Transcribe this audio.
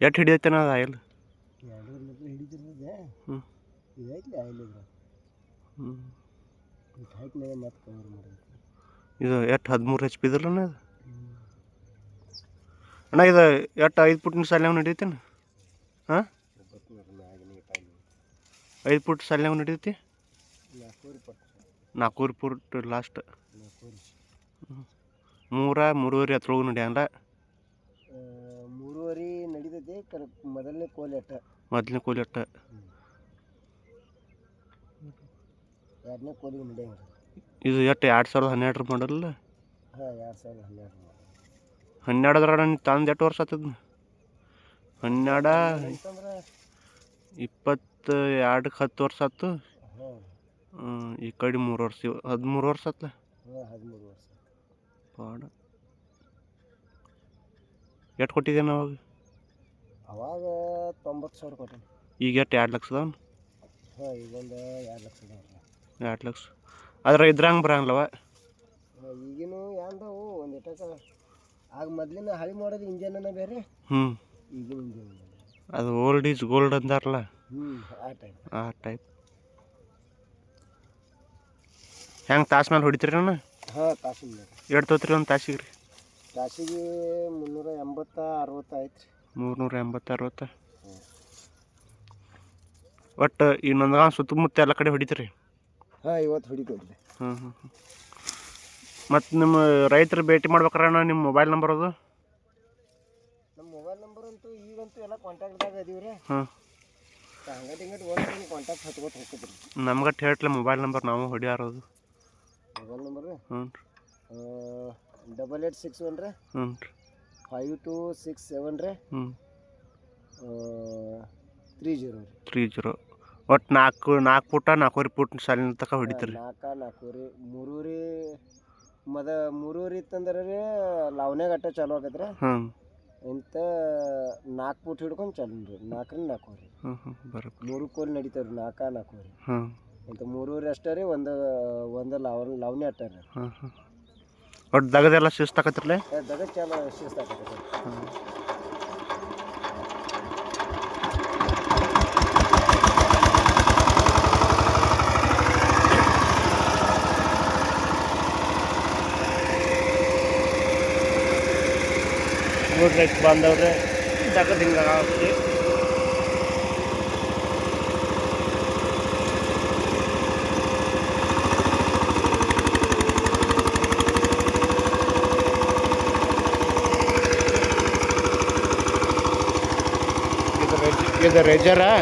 ಎಷ್ಟು ಹಿಡಿಯತ್ತೇನ ಅದು ಆಯಿಲ್? ಹ್ಞೂ ಮಾಡಬೇಕು ಇದು ಎಷ್ಟು ಹದಿಮೂರು ಎಚ್ ಪಿ ಇದ್ರಲ್ಲ ಅದು? ಅಣ್ಣ, ಇದು ಎಷ್ಟು ಐದು ಫುಟ್ನ ಸಾಲ್ಯಾಗ ನಡೀತೇನೆ ಹಾಂ? ಐದು ಫುಟ್ ಸಾಲ್ಯಾಗ ನಡೀತಿ ನಾಲ್ಕೂರು ಫುಟ್ ಲಾಸ್ಟ್. ಮೂರ, ಮೂರುವರೆ ಹತ್ರೊಳಗೆ ನಡೀತೈತಿ ಕರೆ ಮೊದಲನೇ ಕೋಲಿ ಎಟ್ಟ ಮೊದಲನೇ ಕೂಲಿ ಅಟ್ಟ. ಎರಡನೇ ಕೋಲಿಗೆ ನಡೆಯಂಗಿಲ್ಲ ಇದು ಎಷ್ಟು ಎರಡು ಸಾವಿರದ ಹನ್ನೆರಡರ ಮಾಡಲ್ಲ ಹಾಂ ಎರಡು ಸಾವಿರದ ಹನ್ನೆರಡು ಹನ್ನೆರಡರ ನೀನು ತಂದು ಎಷ್ಟು ವರ್ಷ ಆತದ ಹನ್ನೆರಡ ಅಂತಂದ್ರೆ ಇಪ್ಪತ್ತು ಎರಡಕ್ಕೆ ಹತ್ತು ವರ್ಷ ಆಯ್ತು ಹಾಂ. ಈ ಕಡೆ ಮೂರು ವರ್ಷ ಇವ್- ಹದಿಮೂರು ವರ್ಷ ಆತ್ಲ? ಹಾಂ ಹದಿಮೂರು ವರ್ಷ. ಪಾಡ. ಎಷ್ಟು ಕೊಟ್ಟಿದ್ದೇನೆ ಅವಾಗ ಅವಾಗ ತೊಂಬತ್ತು ಸಾವಿರ ಕೊಟ್ಟೆ ಈಗ ಎಷ್ಟು? ಎರಡು ಲಕ್ಷದ ಹಾಂ ಈಗೊಂದು ಎರಡು ಲಕ್ಷ ಎರಡು ಲಕ್ಷ. ಆದ್ರೆ ಇದ್ರಂಗೆ ಬರಂಗಿಲ್ಲವ? ಈಗಿನ ಯಾಂದವು ಒಂದು ಇಟ್ಟಕ ಆಗ ಮೊದಲಿನ ಹಳಿ ಮಾಡೋದು ಇಂಜನನ ಬೇರೆ. ಹ್ಞೂ ಈಗಿನ ಇಂಜನ್ ಅದು ಓಲ್ಡ್ ಈಸ್ ಗೋಲ್ಡ್ ಅಂದಾರಲ್ಲ? ಹ್ಞೂ ಆ ಟೈಪ್ ಆ ಟೈಪ್ ಹೆಂಗೆ ತಾಸು ಮೇಲೆ ಹೊಡಿತೀರಿ ಅಣ್ಣ ಹಾಂ ತಾಸಿನ ಮೇಲೆ ಎರಡು ತೊತ್ರಿ ಒಂದು ತಾಸಿಗೆ ರೀ? ತಾಸಿಗೆ ಮುನ್ನೂರ ಎಂಬತ್ತ ಅರವತ್ತು ಆಯ್ತು ರೀ ಮೂರ್ನೂರ ಎಂಬತ್ತು ಅರವತ್ತು. ಒಟ್ಟು ಈ ನಂದಗಾಂವ್ ಸುತ್ತಮುತ್ತ ಎಲ್ಲ ಕಡೆ ಹೊಡಿತೀರಿ? ಹಾಂ ಇವತ್ತು ಹೊಡಿತೀವಿ ಹ್ಞೂ ಹ್ಞೂ ಹ್ಞೂ ಮತ್ತು ನಿಮ್ಮ ರೈತರು ಭೇಟಿ ಮಾಡ್ಬೇಕಾರ ನಿಮ್ಮ ಮೊಬೈಲ್ ನಂಬರ್ ಅದು? ನಮ್ಮ ಮೊಬೈಲ್ ನಂಬರ್ ಅಂತೂ ಈಗಂತೂ ಎಲ್ಲ ಕಾಂಟ್ಯಾಕ್ಟ್ದಾಗ ಅದೀವಿ ರೀ ಹಾಂ ಹಂಗಟ್ ಹಿಂಗಟ್ ಒಂದು ಕಾಂಟ್ಯಾಕ್ಟ್ ಹತ್ಕೊತ ಹೋಗ್ತದ್ರಿ ನಮ್ಗಟ್ಟು ಹೇಳ್ತಲ್ಲ ಮೊಬೈಲ್ ನಂಬರ್ ನಾವು ಹೊಡಿಯಾರದು ಮೊಬೈಲ್ ನಂಬರ್ ಹ್ಞೂ ಡಬಲ್ ಏಟ್ ಸಿಕ್ಸ್ ಒನ್ ರೀ? ಹ್ಞೂ ರೀ ಫೈವ್ ಟು ಸಿಕ್ಸ್ ಸೆವೆನ್ ರೀ ಹ್ಞೂ ತ್ರೀ ಜೀರೋ ರೀ ತ್ರೀ ಜೀರೋ ಒಟ್ಟು ನಾಲ್ಕು ನಾಲ್ಕು ಪುಟ ನಾಲ್ಕೂವರೆ ಪುಟ್ ಶಾಲಿನ ತನಕ ಹೊಡಿತೀರಿ? ನಾಲ್ಕ ನಾಲ್ಕೂರಿ ಮೂರೂರಿ ಮದ ಮೂರೂರಿ ಇತ್ತಂದ್ರೆ ರೀ ಲಾವನ್ಯಾಗ ಅಟ್ಟ ಚಾಲು ಆಗತ್ತೆ ರೀ ಹ್ಞೂ ಇಂಥ ನಾಲ್ಕು ಪುಟ್ ಹಿಡ್ಕೊಂಡು ಚಾಲು ರೀ. ನಾಲ್ಕರಿಂದ ನಾಲ್ಕೂವರೆ. ಹ್ಞೂ ಹ್ಞೂ ಬರೋಬ್ಬರ ಮೂರು ಕೋಲ್ ನಡೀತಾವೆ ರೀ ನಾಲ್ಕ ನಾಲ್ಕೂರಿ ಹ್ಞೂ ಇಂಥ ಮೂರೂರಿ ಅಷ್ಟೇ ರೀ ಒಂದು ಒಂದು ಲಾವ ಲಾವಣಿ ಅಟ್ಟ ರೀ. ಹ್ಞೂ ಹ್ಞೂ ಒಟ್ಟು ದಗದೆಲ್ಲ ಶಿಸ್ತಾಕತ್ತಿರಲೇ ದಗ ಚಾಲ ಶಿಸ್ತಾಗತ್ತೆ ರೀ ಹ್ಞೂ ನೋಡ್ರಿ ಬಂದವ್ರೆ. ದಗದ ಹಿಂಗೆ இது ரெஜரா